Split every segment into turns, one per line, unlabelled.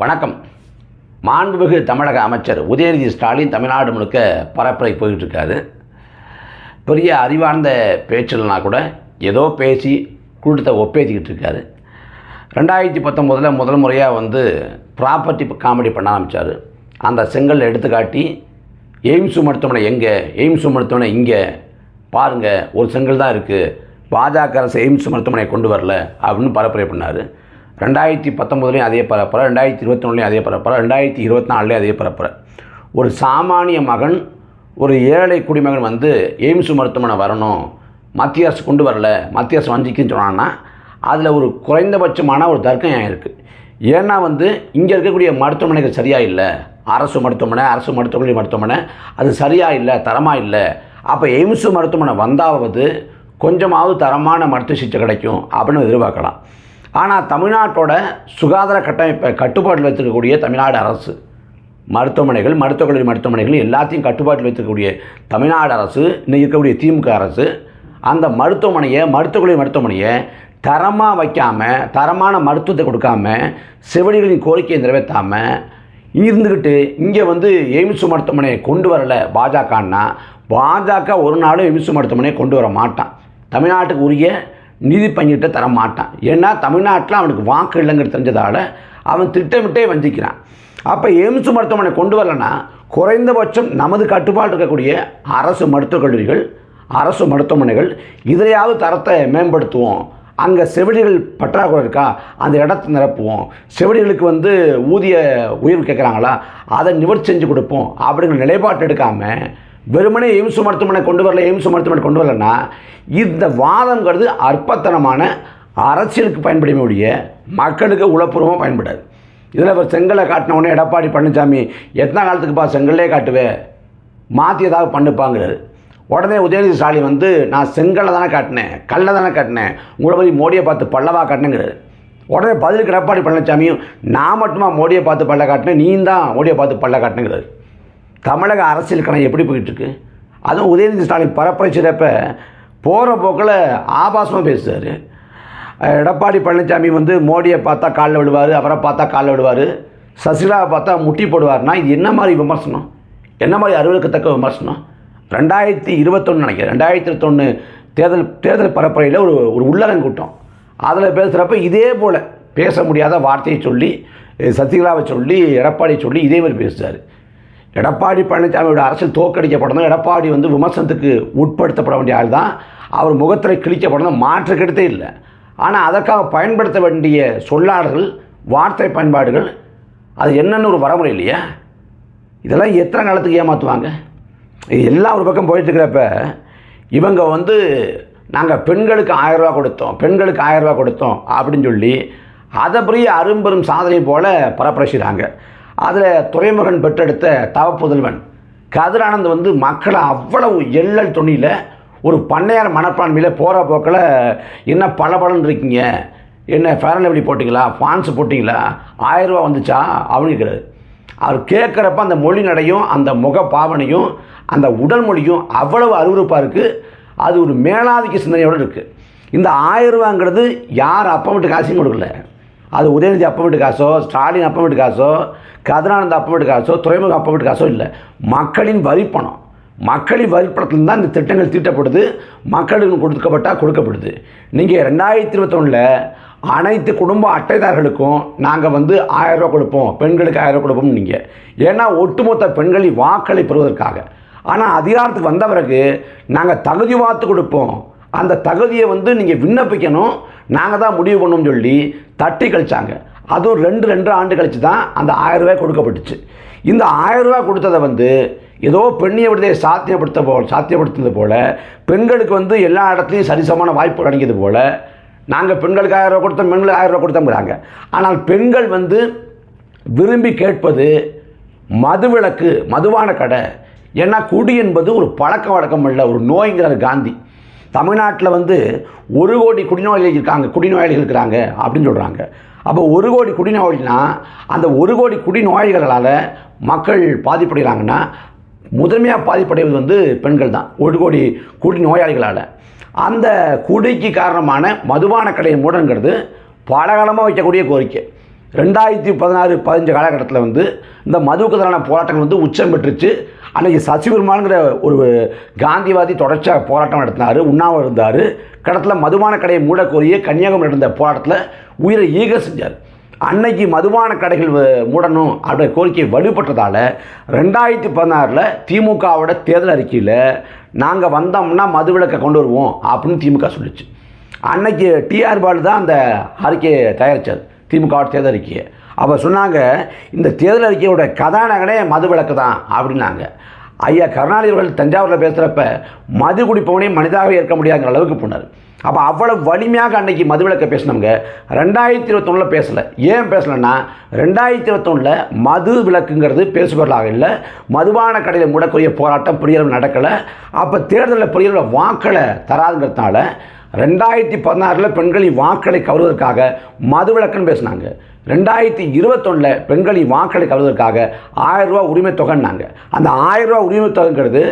வணக்கம். மாண்புமிகு தமிழக அமைச்சர் உதயநிதி ஸ்டாலின் தமிழ்நாடு முழுக்க பரப்புரை போயிட்டுருக்காரு. பெரிய அறிவார்ந்த பேச்சில்னா கூட ஏதோ பேசி கூட்டத்தை ஒப்பேத்திக்கிட்டு இருக்காரு. ரெண்டாயிரத்தி பத்தொம்போதில் முதல் முறையாக வந்து ப்ராப்பர்ட்டி காமெடி பண்ண ஆரம்பித்தார் அந்த செங்கல் எடுத்துக்காட்டி எய்ம்ஸ் மருத்துவமனை எங்கே எய்ம்ஸ் மருத்துவமனை இங்கே பாருங்கள் ஒரு செங்கல் தான் இருக்குது பாஜக அரசு எய்ம்ஸ் மருத்துவமனை கொண்டு வரல அப்படின்னு பரப்புரை பண்ணார். ரெண்டாயிரத்தி பத்தொம்போதுலேயும் அதே பரப்புரை ரெண்டாயிரத்தி இருபத்தொன்னுலையும் அதே பரப்புரை ரெண்டாயிரத்தி இருபத்தி நாலுலேயும் அதே பரப்புரை. ஒரு சாமானிய மகன் ஒரு ஏழை குடிமகன் வந்து எய்ம்ஸ் மருத்துவமனை வரணும். மத்திய அரசு கொண்டு வரல மத்திய அரசு வஞ்சிக்குன்னு சொன்னான்னா அதில் ஒரு குறைந்தபட்சமான ஒரு தர்க்கம் ஏன் இருக்குது ஏன்னா வந்து இங்கே இருக்கக்கூடிய மருத்துவமனைகள் சரியாக இல்லை. அரசு மருத்துவமனை அரசு மருத்துவமனை மருத்துவமனை அது சரியாக இல்லை தரமாக இல்லை. அப்போ எய்ம்ஸ் மருத்துவமனை வந்தாவது கொஞ்சமாவது தரமான மருத்துவ சிகிச்சை கிடைக்கும் அப்படின்னு எதிர்பார்க்கலாம். ஆனால் தமிழ்நாட்டோட சுகாதார கட்டமைப்பை கட்டுப்பாட்டில் வைத்திருக்கக்கூடிய தமிழ்நாடு அரசு மருத்துவமனைகள் மருத்துவக் கல்லூரி மருத்துவமனைகள் எல்லாத்தையும் கட்டுப்பாட்டில் வைத்திருக்கக்கூடிய தமிழ்நாடு அரசு இன்னும் இருக்கக்கூடிய திமுக அரசு அந்த மருத்துவமனையை மருத்துவக் கல்லூரி மருத்துவமனையை தரமாக வைக்காமல் தரமான மருத்துவத்தை கொடுக்காம செவிலிகளின் கோரிக்கையை நிறைவேற்றாமல் இருந்துக்கிட்டு இங்கே வந்து எய்ம்ஸ் மருத்துவமனையை கொண்டு வரலை பாஜகன்னா பாஜக ஒரு நாளும் எய்ம்ஸ் மருத்துவமனையை கொண்டு வர மாட்டான். தமிழ்நாட்டுக்கு உரிய நிதி பங்கிட்ட தர மாட்டான் ஏன்னா தமிழ்நாட்டில் அவனுக்கு வாக்கு இல்லைங்கிறது தெரிஞ்சதால் அவன் திட்டமிட்டே வஞ்சிக்கிறான். அப்போ எய்ம்ஸ் மருத்துவமனை கொண்டு வரலன்னா குறைந்தபட்சம் நமது கட்டுப்பாடு இருக்கக்கூடிய அரசு மருத்துவக் கல்லூரிகள் அரசு மருத்துவமனைகள் இதிலையாவது தரத்தை மேம்படுத்துவோம். அங்கே செவிலிகள் பற்றாக்குறை இருக்கா? அந்த இடத்த நிரப்புவோம். செவிலிகளுக்கு வந்து ஊதிய உயர்வு கேட்குறாங்களா? அதை நிவர்த்தி செஞ்சு கொடுப்போம். அப்படிங்கிற நிலைப்பாட்டு எடுக்காமல் வெறுமனே எய்ம்ஸ் மருத்துவமனை கொண்டு வரல எய்ம்ஸ் மருத்துவமனை கொண்டு வரலன்னா இந்த வாதங்கிறது அற்பத்தனமான அரசியலுக்கு பயன்படுமே ஒழிய மக்களுக்கு உளப்பூர்வமாக பயன்படாது. இதில் இப்போ செங்கலை காட்டின உடனே எடப்பாடி பழனிசாமி எத்தனை காலத்துக்குப்பா செங்கல்லே காட்டுவே? மாற்றி ஏதாவது பண்ணுப்பாங்கிறாரு. உடனே உதயநிதி ஸ்டாலின் வந்து நான் செங்கலை தானே காட்டினேன் கல்லை தானே காட்டினேன் உங்களை பற்றி மோடியை பார்த்து பல்லவா காட்டினேங்கிறாரு. உடனே பதிலுக்கு எடப்பாடி பழனிசாமியும் நான் மட்டுமா மோடியை பார்த்து பல்ல காட்டினேன் நீ தான் மோடியை பார்த்து பல்ல காட்டினேங்கிறாரு. தமிழக அரசியல் கணக்கு எப்படி போயிட்டுருக்கு? அதுவும் உதயநிதி ஸ்டாலின் பரப்புரை செய்கிறப்ப போகிற போக்கில் ஆபாசமாக பேசுகிறார் எடப்பாடி பழனிசாமி வந்து மோடியை பார்த்தா காலில் விடுவார் அவரை பார்த்தா காலில் விடுவார் சசிகலாவை பார்த்தா முட்டி போடுவார்னா இது என்ன மாதிரி விமர்சனம்? என்ன மாதிரி அறுவலுக்கத்தக்க விமர்சனம்? ரெண்டாயிரத்தி இருபத்தொன்று நினைக்கிறேன். ரெண்டாயிரத்தி இருபத்தொன்று தேர்தல் தேர்தல் பரப்புரையில் ஒரு ஒரு உள்ளரங்க கூட்டம். அதில் பேசுகிறப்ப இதே போல் பேச முடியாத வார்த்தையை சொல்லி சசிகலாவை சொல்லி எடப்பாடியை சொல்லி இதே மாதிரி பேசுகிறார் எடப்பாடி பழனிசாமியோட அரசியல் தோக்கடிக்கப்படணும். எடப்பாடி வந்து விமர்சனத்துக்கு உட்படுத்தப்பட வேண்டிய ஆள் தான். அவர் முகத்தில் கிழிக்கப்படணும். மாற்று கருத்தே இல்லை. ஆனால் அதற்காக பயன்படுத்த வேண்டிய சொல்லாடல்கள் வார்த்தை பயன்பாடுகள் அது என்னென்னு ஒரு வரமுறை இல்லையா? இதெல்லாம் எத்தனை காலத்துக்கு ஏமாற்றுவாங்க இது எல்லாம் ஒரு பக்கம் போயிட்டு இருக்கிறப்ப இவங்க வந்து நாங்கள் பெண்களுக்கு ஆயிரரூவா கொடுத்தோம் பெண்களுக்கு ஆயிரரூவா கொடுத்தோம் அப்படின்னு சொல்லி அதை பெரிய அரும்பெரும் சாதனை போல் பரப்புரைச்சாங்க அதில் துறைமுகன் பெற்றெடுத்த தவப்புதல்வன் கதிரானந்த் வந்து மக்களை அவ்வளவு எள்ளல் துணியில் ஒரு பண்ணையார் மனப்பான்மையில் போகிற போக்கில் என்ன பளபளன்னு இருக்கீங்க என்ன ஃபேரன் எப்படி போட்டிங்களா? ஃபான்ஸ் போட்டிங்களா? ஆயிரரூபா வந்துச்சா? அவனுக்கு அவர் கேட்குறப்ப அந்த மொழி நடையும் அந்த முக பாவனையும் அந்த உடல் மொழியும் அவ்வளவு அருவருப்பாக இருக்குது அது ஒரு மேலாதிக்க சிந்தனையோடு இருக்குது இந்த ஆயிரரூபாங்கிறது யார் அப்பா மட்டும் காசையும் கொடுக்கல. அது உதயநிதி அப்பா வீட்டு காசோ ஸ்டாலின் அப்பா வீட்டு காசோ கதிரானந்த அப்பா வீட்டு காசோ துறைமுக அப்பா வீட்டு காசோ இல்லை. மக்களின் வரிப்பணம். மக்களின் வரிப்பணத்தில் தான் இந்த திட்டங்கள் தீட்டப்படுது. மக்களுக்கு கொடுக்கப்பட்டால் கொடுக்கப்படுது. நீங்கள் ரெண்டாயிரத்தி இருபத்தொன்னில் அனைத்து குடும்ப அட்டைதாரர்களுக்கும் நாங்கள் வந்து ஆயிரரூவா கொடுப்போம். பெண்களுக்கு ஆயிரம் கொடுப்போம் நீங்கள் ஏன்னா ஒட்டுமொத்த பெண்களின் வாக்களை பெறுவதற்காக. ஆனால் அதிகாரத்துக்கு வந்த பிறகு நாங்கள் தகுதி பார்த்து கொடுப்போம். அந்த தகுதியை வந்து நீங்கள் விண்ணப்பிக்கணும். நாங்கள் தான் முடிவு பண்ணோம்னு சொல்லி தட்டி கழிச்சாங்க. அதுவும் ரெண்டு ரெண்டு ஆண்டு கழித்து தான் அந்த ஆயிரரூபாய் கொடுக்கப்பட்டுச்சு. இந்த ஆயிரரூபா கொடுத்ததை வந்து ஏதோ பெண்ணிய விடுதலை சாத்தியப்படுத்த போல் சாத்தியப்படுத்துறது போல் பெண்களுக்கு வந்து எல்லா இடத்துலையும் சரிசமான வாய்ப்பு கிடைக்கிது போல் நாங்கள் பெண்களுக்கு ஆயிரம் ரூபா கொடுத்தோம் பெண்களுக்கு ஆயிரம் ரூபா கொடுத்தோங்கிறாங்க ஆனால் பெண்கள் வந்து விரும்பி கேட்பது மதுவிலக்கு மதுவான கடை. ஏன்னா குடி என்பது ஒரு பழக்க வழக்கம் இல்லை ஒரு நோய்ங்கிறார் காந்தி. தமிழ்நாட்டில் வந்து ஒரு கோடி குடிநோயாளிகள் இருக்காங்க குடிநோயாளிகள் இருக்கிறாங்க அப்படின்னு சொல்கிறாங்க அப்போ ஒரு கோடி குடிநோயாளினா அந்த ஒரு கோடி குடிநோயாளிகளால் மக்கள் பாதிப்படைகிறாங்கன்னா முதன்மையாக பாதிப்படைவது வந்து பெண்கள் தான் ஒரு கோடி குடி நோயாளிகளால் அந்த குடிக்கு காரணமான மதுபான கடையை மூடங்கிறது பலகாலமாக வைக்கக்கூடிய கோரிக்கை. ரெண்டாயிரத்தி பதினாறு பதினஞ்சு காலகட்டத்தில் வந்து இந்த மதுவுக்கு எதிரான போராட்டங்கள் வந்து உச்சம் பெற்றுச்சு. அன்றைக்கி சசிபெருமானுங்கிற ஒரு காந்திவாதி தொடர்ச்சியாக போராட்டம் நடத்தினார் உண்ணாவிரதம் இருந்தார். கடத்தில் மதுபான கடையை மூடக்கோரிய கன்னியாகுமரி நடந்த போராட்டத்தில் உயிரை ஈக செஞ்சார். அன்னைக்கு மதுபான கடைகள் மூடணும் அப்படின்ற கோரிக்கை வலுப்பட்டதால் ரெண்டாயிரத்தி பதினாறில் திமுகவோட தேர்தல் அறிக்கையில் நாங்கள் வந்தோம்னா மதுவிலக்கை கொண்டு வருவோம் அப்படின்னு திமுக சொல்லுச்சு. அன்னைக்கு டிஆர் பாலு தான் அந்த அறிக்கையை தயாரித்தார் திமுகவோட தேர்தல் அறிக்கையை. அவர் சொன்னாங்க இந்த தேர்தல் அறிக்கையோட கதாநாயகனே மதுவிலக்கு தான் அப்படின்னாங்க. ஐயா கருணாநிதி அவர்கள் தஞ்சாவூரில் பேசுகிறப்ப மது குடிப்பவனே மனிதாகவே இருக்க முடியாதுங்கிற அளவுக்கு போனார். அப்போ அவ்வளோ வலிமையாக அன்னைக்கு மதுவிலக்கை பேசினவங்க ரெண்டாயிரத்தி இருபத்தொன்னில் பேசலை. ஏன் பேசலைன்னா ரெண்டாயிரத்தி இருபத்தொன்னில் மது விளக்குங்கிறது பேசுபொருளாக இல்லை மதுபான கடையில் முடக்கூடிய போராட்டம் பெரிய நடக்கலை. அப்போ தேர்தலில் புரியல வாக்களை தராதுங்கிறதுனால ரெண்டாயிரத்தி பதினாறில் பெண்களின் வாக்களை கவருவதற்காக மதுவிலக்குன்னு பேசினாங்க. ரெண்டாயிரத்தி இருபத்தொன்னில் பெண்களின் வாக்களை கவருவதற்காக ஆயிரம் ரூபா உரிமை தொகைன்னாங்க. அந்த ஆயிரம் ரூபா உரிமை தொகைங்கிறது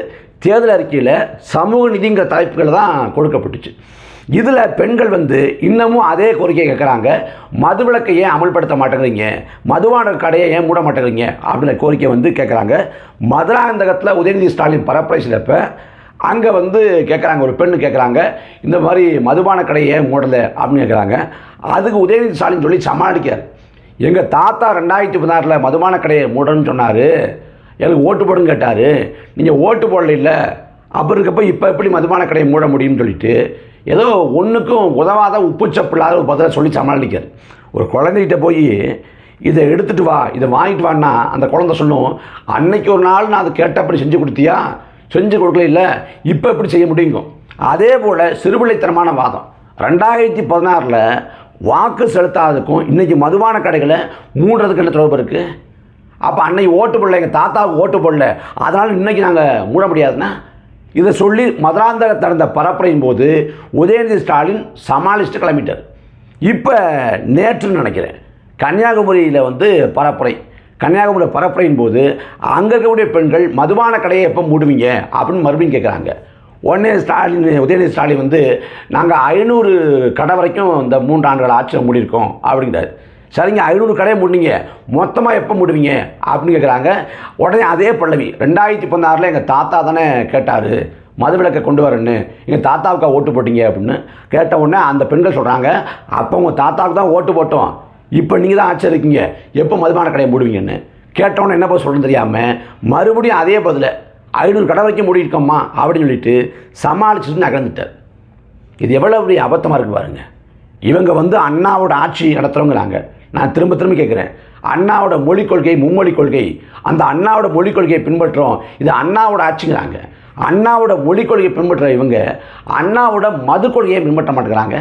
தேர்தல் அறிக்கையில் சமூக நிதிங்கிற தலைப்புகள் தான் கொடுக்கப்பட்டுச்சு. இதில் பெண்கள் வந்து இன்னமும் அதே கோரிக்கை கேட்குறாங்க. மதுவிலக்கை ஏன் அமல்படுத்த மாட்டேங்கிறீங்க? மதுபான கடையை ஏன் மூட மாட்டேங்கிறீங்க? அப்படின்ற கோரிக்கை வந்து கேட்குறாங்க. மதுராந்தகத்தில் உதயநிதி ஸ்டாலின் பரப்புரை செய்தப்ப அங்கே வந்து கேட்குறாங்க ஒரு பெண்ணு கேட்குறாங்க இந்த மாதிரி மதுபான கடையை ஏன் மூடலை அப்படின்னு கேட்குறாங்க. அதுக்கு உதயநிதி ஸ்டாலின் சொல்லி சமாளிக்கிறார். எங்கள் தாத்தா ரெண்டாயிரத்தி பதினாறில் மதுமான கடையை மூடன்னு சொன்னார். எனக்கு ஓட்டு போடுன்னு கேட்டார். நீங்கள் ஓட்டு போடல இல்லை அப்போ இருக்கப்போ இப்போ எப்படி மதுமான கடையை மூட முடியும்னு சொல்லிட்டு ஏதோ ஒன்றுக்கும் உதவாத உப்புச்சப்பில்லாத ஒரு பதிலை சொல்லி சமாளிக்கார். ஒரு குழந்தைகிட்ட போய் இதை எடுத்துகிட்டு வா இதை வாங்கிட்டு வான்னா அந்த குழந்தை சொல்லும் அன்னைக்கு ஒரு நாள் நான் அதை கேட்டப்படி செஞ்சு கொடுத்தியா? செஞ்சு கொடுக்கல இல்லை இப்போ எப்படி செய்ய முடியுங்கும் அதே போல் சிறுபிள்ளைத்தனமான வாதம். ரெண்டாயிரத்தி பதினாறில் வாக்கு செலுத்தாததுக்கும் இன்றைக்கி மதுபான கடைகளை மூடுறதுக்கு என்ன தொடர்பு இருக்குது அப்போ அன்னைக்கு ஓட்டு போடல எங்கள் தாத்தாவுக்கு ஓட்டு போடல. அதனால் இன்றைக்கி நாங்கள் மூட முடியாதுன்னா? இதை சொல்லி மதுராந்தக நடந்த பரப்புரையின் போது உதயநிதி ஸ்டாலின் சமாளிச்சுட்டு கிளம்பிட்டார். இப்போ நேற்றுன்னு நினைக்கிறேன் கன்னியாகுமரியில் வந்து பரப்புரை. கன்னியாகுமரி பரப்புரையின் போது அங்கே இருக்கக்கூடிய பெண்கள் மதுபான கடையை எப்போ மூடுவீங்க அப்படின்னு மறுபடியும் கேட்குறாங்க உடனே ஸ்டாலின் உதயநிதி ஸ்டாலின் வந்து நாங்கள் ஐநூறு கடை வரைக்கும் இந்த மூன்று ஆண்டுகள் ஆட்சியில் மூடியிருக்கோம் அப்படிங்கிறாரு. சரிங்க ஐநூறு கடையை முடிங்க மொத்தமாக எப்போ முடிவீங்க? அப்படின்னு கேட்குறாங்க உடனே அதே பல்லவி ரெண்டாயிரத்தி பதினாறில் எங்கள் தாத்தா தானே கேட்டார் மதுவிலக்கை கொண்டு வரேன்னு. எங்கள் தாத்தாவுக்கா ஓட்டு போட்டீங்க? அப்படின்னு கேட்ட உடனே அந்த பெண்கள் சொல்கிறாங்க அப்போ உங்கள் தாத்தாவுக்கு தான் ஓட்டு போட்டோம். இப்போ நீங்கள் தான் ஆட்சி இருக்கீங்க. எப்போ மதுபான கடையை மூடுவீங்கன்னு? கேட்டவொன்னே என்ன பதில் சொல்லணும் தெரியாமல் மறுபடியும் அதே பதில் ஐநூறு கடை வரைக்கும் முடியிருக்கோம்மா அப்படின்னு சொல்லிட்டு சமாளிச்சுட்டு நகர்ந்துட்டார். இது எவ்வளோ பெரிய அபத்தமாக இருக்கு பாருங்க. இவங்க வந்து அண்ணாவோட ஆட்சி நடத்துகிறவங்கிறாங்க நான் திரும்ப திரும்ப கேட்குறேன் அண்ணாவோட மொழிக் கொள்கை மும்மொழி கொள்கை அந்த அண்ணாவோட மொழிக் கொள்கையை பின்பற்றுறோம். இது அண்ணாவோட ஆட்சிங்கிறாங்க. அண்ணாவோட மொழிக் கொள்கையை பின்பற்ற இவங்க அண்ணாவோட மது கொள்கையை பின்பற்ற மாட்டேங்கிறாங்க.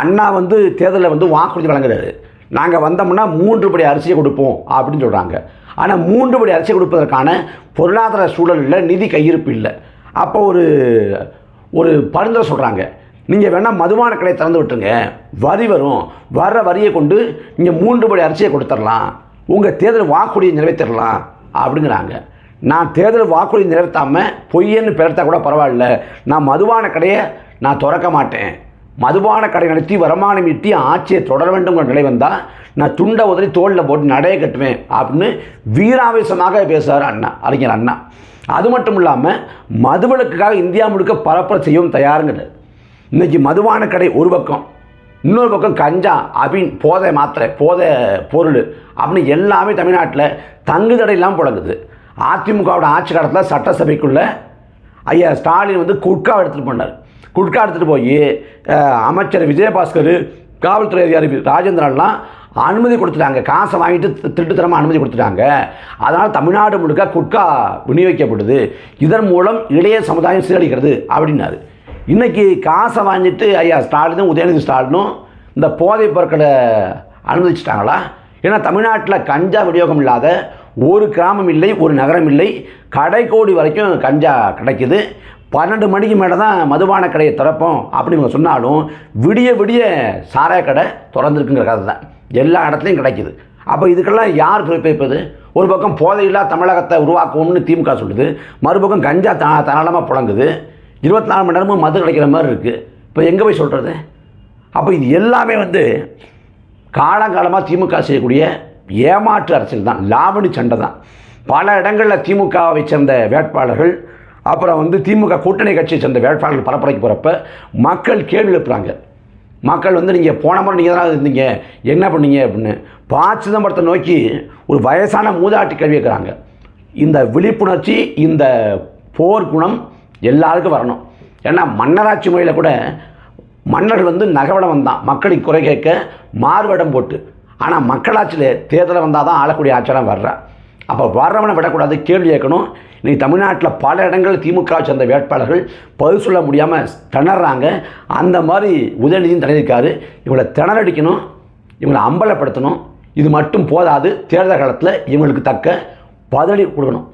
அண்ணா வந்து தேர்தலில் வந்து வாக்குறுதி வழங்குறாரு. நாங்கள் வந்தோம்னா மூன்று படி அரிசியை கொடுப்போம் அப்படின்னு சொல்கிறாங்க ஆனால் மூன்று படி அரிசி கொடுப்பதற்கான பொருளாதார சூழல் இல்லை நிதி கையிருப்பு இல்லை. அப்போ ஒரு ஒரு பரிந்துரை சொல்கிறாங்க நீங்கள் வேணால் மதுபான கடையை திறந்து விட்டுருங்க. வரி வரும். வர்ற வரியை கொண்டு நீங்கள் மூன்று படி அரிசியை கொடுத்துடலாம். உங்கள் தேர்தல் வாக்குறுதியை நிறைவேற்றிடலாம் அப்படிங்கிறாங்க. நான் தேர்தல் வாக்குறுதி நிறைவேற்றாமல் பொய்யன்னு பெருத்தா கூட பரவாயில்ல. நான் மதுவான கடையை நான் திறக்க மாட்டேன். மதுபான கடை நடத்தி வருமானம் ஈட்டி ஆட்சியை தொடர வேண்டும்ங்கிற நிலை வந்தால் நான் துண்டை உதறி தோளில் போட்டு நடைய கட்டுவேன் அப்படின்னு வீராவேசமாக பேசுகிறார் அண்ணா அறிஞர் அண்ணா. அது மட்டும் இல்லாமல் மதுவிலக்குக்காக இந்தியா முழுக்க பரப்புரை செய்யவும் தயாருங்கிறது. இன்றைக்கி மதுபான கடை ஒரு பக்கம் இன்னொரு பக்கம் கஞ்சா அபின் போதை மாத்திரை போதை பொருள் அப்படின்னு எல்லாமே தமிழ்நாட்டில் தங்கு தடையெல்லாம் புழங்குது. அதிமுகவோட ஆட்சி காலத்தில் சட்டசபைக்குள்ளே ஐயா ஸ்டாலின் வந்து குட்காவை எடுத்துகிட்டு போனார். குட்கா எடுத்துகிட்டு போய் அமைச்சர் விஜயபாஸ்கர் காவல்துறை அதிகாரி ராஜேந்திரன்லாம் அனுமதி கொடுத்துட்டாங்க. காசை வாங்கிட்டு தி- திருட்டுத்தனமாக அனுமதி கொடுத்துட்டாங்க. அதனால் தமிழ்நாடு முழுக்க குட்கா விநியோகிக்கப்படுது. இதன் மூலம் இளைய சமுதாயம் சீரழிக்கிறது அப்படின்னாரு. இன்றைக்கி காசை வாங்கிட்டு ஐயா ஸ்டாலினும் உதயநிதி ஸ்டாலினும் இந்த போதைப் பொருட்களை அனுமதிச்சிட்டாங்களா? ஏன்னா தமிழ்நாட்டில் கஞ்சா விநியோகம் இல்லாத ஒரு கிராமம் இல்லை ஒரு நகரம் இல்லை. கடைக்கோடி வரைக்கும் கஞ்சா கிடைக்குது. பன்னெண்டு மணிக்கு மேலே தான் மதுபான கடையை திறப்போம் அப்படின்னு இவங்க சொன்னாலும் விடிய விடிய சாராய கடை திறந்துருக்குங்கிற கதை தான் எல்லா இடத்துலையும் கிடைக்குது. அப்போ இதுக்கெல்லாம் யார் பொறுப்பேற்பது? ஒரு பக்கம் போதையில்லா தமிழகத்தை உருவாக்குவோம்னு திமுக சொல்லுது. மறுபக்கம் கஞ்சா த தாராளமாக புழங்குது. இருபத்தி நாலு மணி நேரமும் மது கிடைக்கிற மாதிரி இருக்குது இப்போ எங்கே போய் சொல்கிறது அப்போ இது எல்லாமே வந்து காலங்காலமாக திமுக செய்யக்கூடிய ஏமாற்று அரசியல் தான் லாவணி சண்டை தான் பல இடங்களில் திமுகவை சேர்ந்த வேட்பாளர்கள் அப்புறம் வந்து திமுக கூட்டணி கட்சியை சேர்ந்த வேட்பாளர்கள் பரப்புரைக்கு போகிறப்ப மக்கள் கேள்வி எழுப்புறாங்க. மக்கள் வந்து நீங்கள் போன முறை நீங்கள் தான் இருந்தீங்க? என்ன பண்ணீங்க அப்படின்னு பா சிதம்பரத்தை நோக்கி ஒரு வயசான மூதாட்டி கேள்வி கேட்குறாங்க. இந்த விழிப்புணர்ச்சி இந்த போர் குணம் எல்லாருக்கும் வரணும். ஏன்னா மன்னராட்சி முறையில் கூட மன்னர்கள் வந்து நகவடம் வந்தான். மக்களுக்கு குறை கேட்க மாறுவடம் போட்டு. ஆனால் மக்களாட்சியில் தேர்தலை வந்தால் தான் ஆளக்கூடிய ஆட்சியெல்லாம் வர்றேன் அப்போ வர்றவனை விடக்கூடாது கேள்வி கேட்கணும். இன்றைக்கி தமிழ்நாட்டில் பல இடங்கள் திமுக சேர்ந்த வேட்பாளர்கள் பதில் சொல்ல முடியாமல் திணறாங்க. அந்த மாதிரி உதயநிதியும் திணறிருக்காரு இவங்களை திணறடிக்கணும் இவங்களை அம்பலப்படுத்தணும். இது மட்டும் போதாது தேர்தல் காலத்தில் இவங்களுக்கு தக்க பதிலடி கொடுக்கணும்.